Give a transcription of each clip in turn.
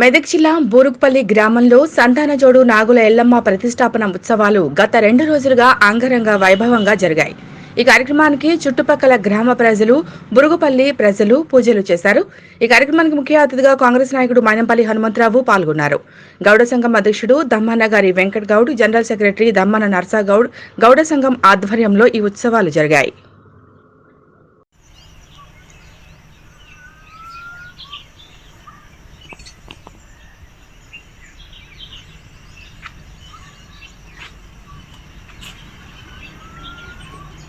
మెదక్ జిల్లా బూరుగుపల్లి గ్రామంలో సంతానజోడు నాగుల ఎల్లమ్మ ప్రతిష్టాపన ఉత్సవాలు గత రెండు రోజులుగా అంగరంగ వైభవంగా జరిగాయి. ఈ కార్యక్రమానికి చుట్టుపక్కల గ్రామ ప్రజలు బురుగుపల్లి ప్రజలు పూజలు చేశారు. ఈ కార్యక్రమానికి ముఖ్య అతిథిగా కాంగ్రెస్ నాయకుడు మైనంపల్లి హనుమంతరావు పాల్గొన్నారు. గౌడ సంఘం అధ్యక్షుడు దమ్మన్న గారి వెంకట్ గౌడ్ జనరల్ సెక్రటరీ దమ్మన్న నర్సాగౌడ్ గౌడ సంఘం ఆధ్వర్యంలో ఈ ఉత్సవాలు జరిగాయి.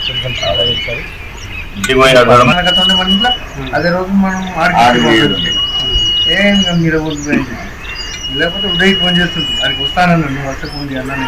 కొంచెం మన గతంలో మన ఇంట్లో అదే రోజు మనం ఆడికి. ఏం మీరు లేకపోతే ఉదయ్ ఫోన్ చేస్తుంది. అడికి వస్తానన్నా నువ్వు వస్తే ఫోన్ చేయాలని